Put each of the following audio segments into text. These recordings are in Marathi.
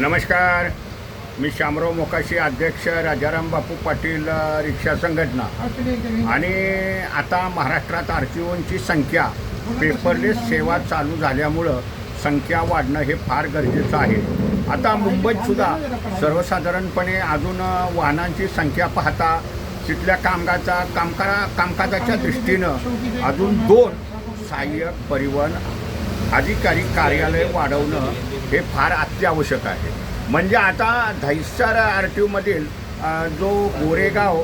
नमस्कार. मी शामराव मोकाशी अध्यक्ष राजाराम बापू पाटील रिक्षा संघटना. आणि आता महाराष्ट्रात आर टी ओंची संख्या पेपरलेस सेवा चालू झाल्यामुळं संख्या वाढणं हे फार गरजेचं आहे. आता मुंबईतसुद्धा सर्वसाधारणपणे अजून वाहनांची संख्या पाहता तिथल्या कामकाजा कामकारा कामकाजाच्या दृष्टीनं अजून दोन सहाय्यक परिवहन अधिकारी कार्यालय वाढवणं हे फार अत्यावश्यक आहे. म्हणजे आता दहिसर आर टी ओमधील जो गोरेगाव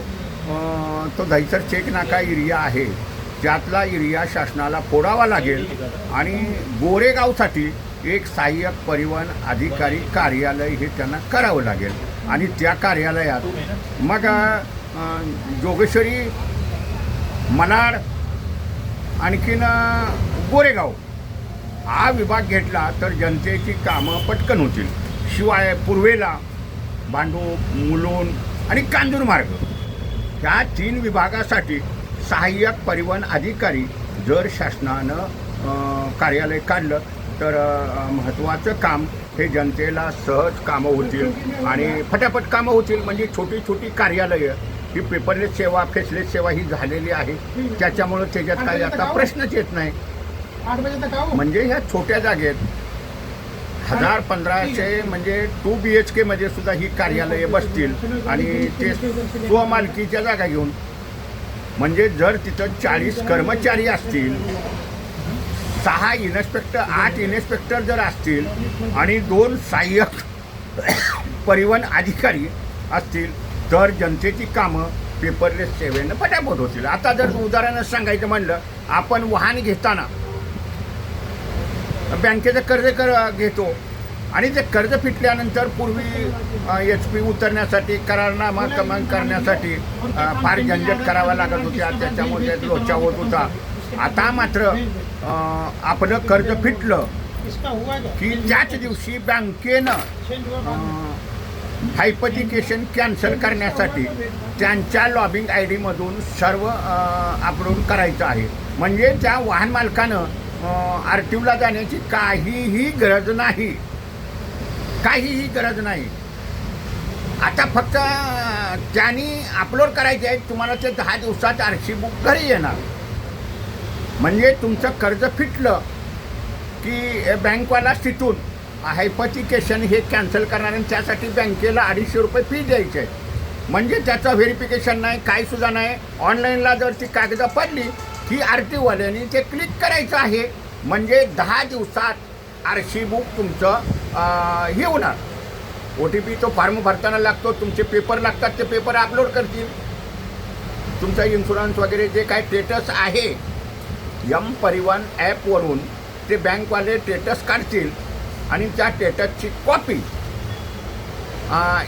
तो दहिसर चेक नाका एरिया आहे ज्यातला एरिया शासनाला फोडावा लागेल आणि गोरेगावसाठी एक सहाय्यक परिवहन अधिकारी कार्यालय हे त्यांना करावं लागेल. आणि त्या कार्यालयात मग जोगेश्वरी मनाड आणखीन गोरेगाव हा विभाग घेतला तर जनतेची कामं पटकन होतील. शिवाय पूर्वेला बांडूप मुलून आणि कांजूरमार्ग ह्या तीन विभागासाठी सहाय्यक परिवहन अधिकारी जर शासनानं कार्यालय काढलं तर महत्त्वाचं काम हे जनतेला सहज कामं होतील आणि फटाफट कामं होतील. म्हणजे छोटी छोटी कार्यालयं ही पेपरलेस सेवा फेसलेस सेवा ही झालेली आहे. त्याच्यामुळं त्याच्यात काही आता प्रश्नच येत नाही. म्हणजे ह्या छोट्या जागेत हजार पंधराशे म्हणजे टू बी एच केमध्ये सुद्धा ही कार्यालये बसतील आणि ते स्वमालकीच्या जागा घेऊन. म्हणजे जर तिथं चाळीस कर्मचारी असतील सहा इन्स्पेक्टर आठ इन्स्पेक्टर जर असतील आणि दोन सहाय्यक परिवहन अधिकारी असतील तर जनतेची कामं पेपरलेस सेवेनं पटापट होतील. आता जर उदाहरण सांगायचं म्हणलं आपण वाहन घेताना बँकेचं कर्ज कर घेतो. आणि ते कर्ज फिटल्यानंतर पूर्वी एच पी उतरण्यासाठी करारनामा कमान करण्यासाठी फार झंझट करावा लागत होत्या त्याच्यामुळे त्यात लोचा होत होता. आता मात्र आपलं कर्ज फिटलं की त्याच दिवशी बँकेनं हायपथिकेशन कॅन्सल करण्यासाठी त्यांच्या लॉबिंग आय डीमधून सर्व अपलोड करायचं आहे. म्हणजे त्या वाहन मालकानं आर टी ओला जाण्याची काहीही गरज नाही. काहीही गरज नाही. आता फक्त त्यांनी अपलोड करायचे आहे तुम्हाला ते दहा दिवसात आरशी बुक घरी येणार. म्हणजे तुमचं कर्ज फिटलं की बँकवाला तिथून हायपथिकेशन हे कॅन्सल करणार आणि त्यासाठी बँकेला अडीचशे रुपये फी द्यायची आहे म्हणजे त्याचं व्हेरिफिकेशन नाही काहीसुद्धा नाही. ऑनलाईनला जर ती कागदं पडली की आर ते क्लिक करायचं आहे. म्हणजे दहा दिवसात आर सी बुक तुमचं हे होणार. ओ टी पी तो फॉर्म भरताना लागतो तुमचे पेपर लागतात ते पेपर अपलोड करतील. तुमचा इन्शुरन्स वगैरे जे काय स्टेटस आहे यम परिवहन ॲपवरून ते बँकवाले स्टेटस काढतील आणि त्या स्टेटसची कॉपी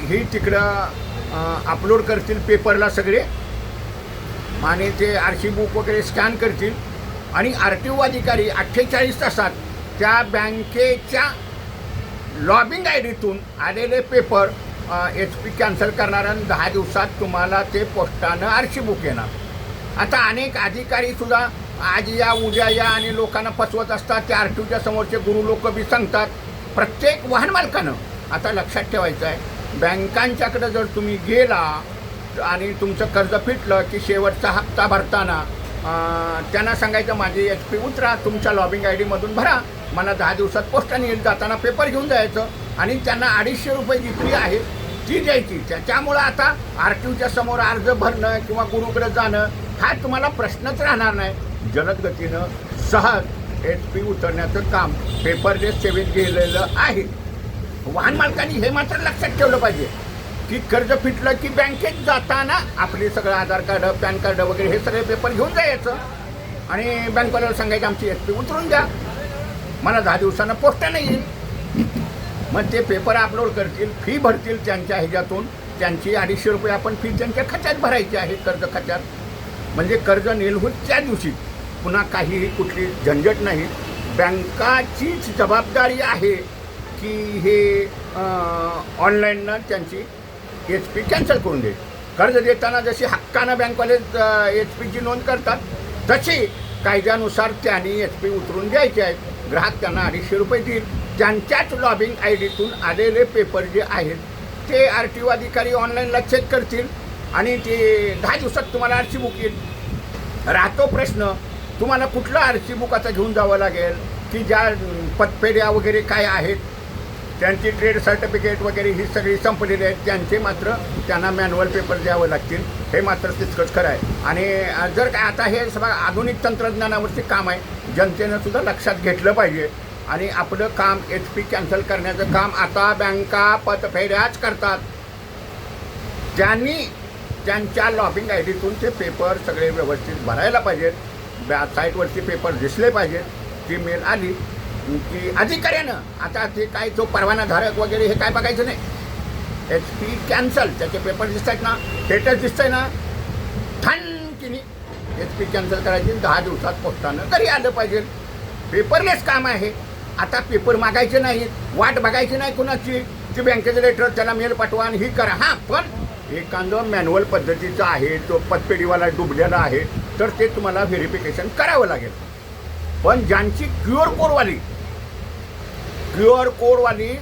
ही तिकडं अपलोड करतील पेपरला सगळे. आणि ते आर सी बुक वगैरे स्कॅन करतील. आणि आर टी ओ अधिकारी अठ्ठेचाळीस तासात त्या बँकेच्या लॉबिंग आय डीतून आलेले पेपर एच पी कॅन्सल करणार आणि दहा दिवसात तुम्हाला ते पोस्टानं आर सी बुक येणार. आता अनेक अधिकारी सुद्धा आज या उद्या या आणि लोकांना फसवत असतात. त्या आर टी ओच्या समोरचे गुरु लोक बी सांगतात प्रत्येक वाहन मालकानं आता लक्षात ठेवायचं आहे बँकांच्याकडे जर तुम्ही गेला आणि तुमचं कर्ज फिटलं की शेवटचा हप्ता भरताना त्यांना सांगायचं माझी एच पी उतरा तुमच्या लॉबिंग आय डीमधून भरा. मला दहा दिवसात पोस्टाने येईल जाताना पेपर घेऊन जायचं आणि त्यांना अडीचशे रुपये जी फी आहे ती द्यायची. त्याच्यामुळं आता आर टी ओच्या समोर अर्ज भरणं किंवा गुरुकडे जाणं हा तुम्हाला प्रश्नच राहणार नाही. जलद गतीनं सहज एच पी उतरण्याचं काम पेपरलेस सेवेत गेलेलं आहे. वाहन मालकांनी हे मात्र लक्षात ठेवलं पाहिजे. की कर्ज फिटलं की बँकेत जाताना आपले सगळं आधार कार्ड पॅन कार्ड वगैरे हे सगळे पेपर घेऊन जायचं. आणि बँकवाल्याला सांगायचं आमची एस पी उतरून द्या. मला दहा दिवसानं पोस्टानं येईल. मग ते पेपर अपलोड करतील फी भरतील त्यांच्या ह्याच्यातून. त्यांची अडीचशे रुपये आपण फी त्यांच्या खात्यात भरायची आहे कर्ज खात्यात. म्हणजे कर्ज निलहून त्या दिवशी पुन्हा काहीही कुठली झंझट नाही. बँकाचीच जबाबदारी आहे की हे ऑनलाईननं त्यांची एच पी कॅन्सल करून दे. कर्ज देताना जशी हक्कानं बँकवाले एच पीची नोंद करतात तशी कायद्यानुसार त्यांनी एच पी उतरून द्यायचे आहेत. ग्राहक त्यांना अडीचशे रुपये देईल. त्यांच्याच लॉबिंग आय डीतून आलेले पेपर जे आहेत ते आर टी ओ अधिकारी ऑनलाईनला चेक करतील आणि ते दहा दिवसात तुम्हाला आर सी बुक येईल. राहतो प्रश्न तुम्हाला कुठलं आर सी बुक आता घेऊन जावं लागेल? की ज्या पतपेढ्या वगैरे काय आहेत? त्यांची ट्रेड सर्टिफिकेट वगैरे ही सगळी संपलेली आहेत. त्यांचे मात्र त्यांना मॅन्युअल पेपर द्यावं लागतील. हे मात्र तितकंच खरं आहे. आणि जर काय आता हे सगळं आधुनिक तंत्रज्ञानावरती काम आहे जनतेनं सुद्धा लक्षात घेतलं पाहिजे. आणि आपलं काम एच पी कॅन्सल करण्याचं काम आता बँका पतफेऱ्याच करतात. ज्यांनी त्यांच्या लॉबिंग आय डीतून ते पेपर सगळे व्यवस्थित भरायला पाहिजेत. बॅ साईटवरती पेपर दिसले पाहिजेत. ती मेल आली की अधिकाऱ्यानं आता ते काय तो परवानाधारक वगैरे हे काय बघायचं नाही. एच पी कॅन्सल त्याचे पेपर दिसत आहेत ना स्टेटस दिसतंय ना. ठणकिनी एच पी कॅन्सल करायची दहा दिवसात पोस्टानं तरी आलं पाहिजे. पेपरलेस काम आहे. आता पेपर मागायचे नाहीत वाट बघायची नाही कुणाची. ती बँकेचं लेटर त्याला मेल पाठवा आणि ही करा. हां पण एखादं मॅन्युअल पद्धतीचं आहे तो पतपेढीवाला डुबलेला आहे तर ते तुम्हाला व्हेरिफिकेशन करावं लागेल. पण ज्यांची क्युअर कोडवाली क्युअर कोडवाली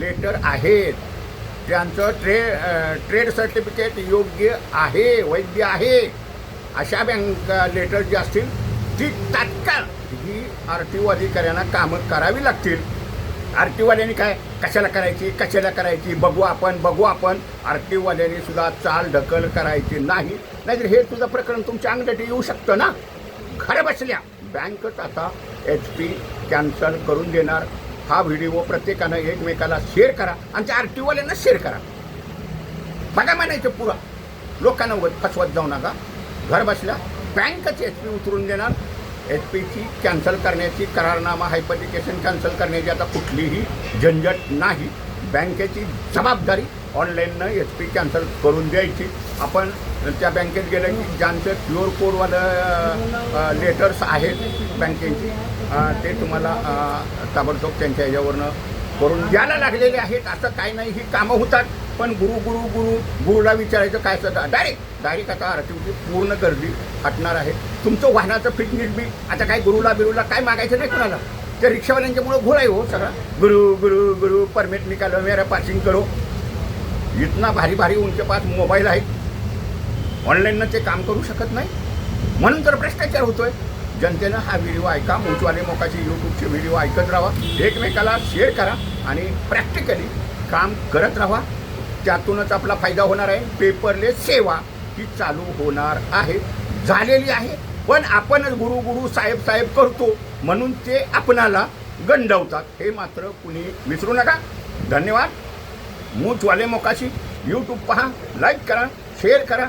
लेटर आहेत त्यांचं ट्रे ट्रेड सर्टिफिकेट योग्य आहे वैद्य आहे अशा बँक लेटर जी असतील ती तात्काळ ही आर टी ओ अधिकाऱ्यांना कामं करावी लागतील. आर टी ओवाल्यांनी काय कशाला करायची कशाला करायची बघू आपण बघू आपण. आर टी ओवाल्यांनी सुद्धा चाल ढकल करायची नाही. नाहीतर हे तुझं प्रकरण तुमच्या अंगलटी येऊ शकतं ना? घर बसल्या. बँकच आता एच पी कॅन्सल करून देणार. हा व्हिडिओ प्रत्येकानं एकमेकाला शेअर करा आणि त्या आर टी ओवाल्यांना शेअर करा. बघा म्हणायचं पुरा. लोकांना फसवत जाऊ नका. घर बसल्या बँकच एच पी उतरून देणार. एच पीची कॅन्सल करण्याची करारनामा हायपलिकेशन कॅन्सल करण्याची आता कुठलीही झंझट नाही. बँकेची जबाबदारी ऑनलाईननं एच पी कॅन्सल करून द्यायची. आपण त्या बँकेत गेलं की ज्यांचं प्युअर कोडवालं लेटर्स आहेत बँकेची ते तुम्हाला ताबडतोब त्यांच्या ह्याच्यावरनं करून द्यायला लागलेले आहेत. असं काही नाही ही कामं होतात पण गुरु गुरु गुरु गुरुला विचारायचं काय असतं डायरेक्ट डायरेक्ट आता आरटीओची पूर्ण गर्दी हटणार आहे. तुमचं वाहनाचं फिटनेस बी आता काय गुरुला बिरुला काय मागायचं नाही कुणाला? त्या रिक्षावाल्यांच्यामुळं घोळ आहे हो सगळा. गुरु गुरु गुरु परमिट निकालो मेरा पासिंग करो. इतना भारी भारी उंचे पास मोबाईल आहेत ऑनलाईननं ते काम करू शकत नाही. म्हणून तर भ्रष्टाचार होतोय. जनतेनं हा व्हिडिओ ऐका मोचवाले मोकाचे यूट्यूबचे व्हिडिओ ऐकत राहा एकमेकाला शेअर करा आणि प्रॅक्टिकली काम करत राहा. त्यातूनच आपला फायदा होणार आहे. पेपरलेस सेवा ही चालू होणार आहे. झालेली आहे. पण आपणच गुरु गुरु साहेब साहेब करतो म्हणून ते आपणाला गंडवतात. हे मात्र कुणी विसरू नका. धन्यवाद. मूचवाले मोकाशी. यूट्यूब पहा लाईक करा शेअर करा.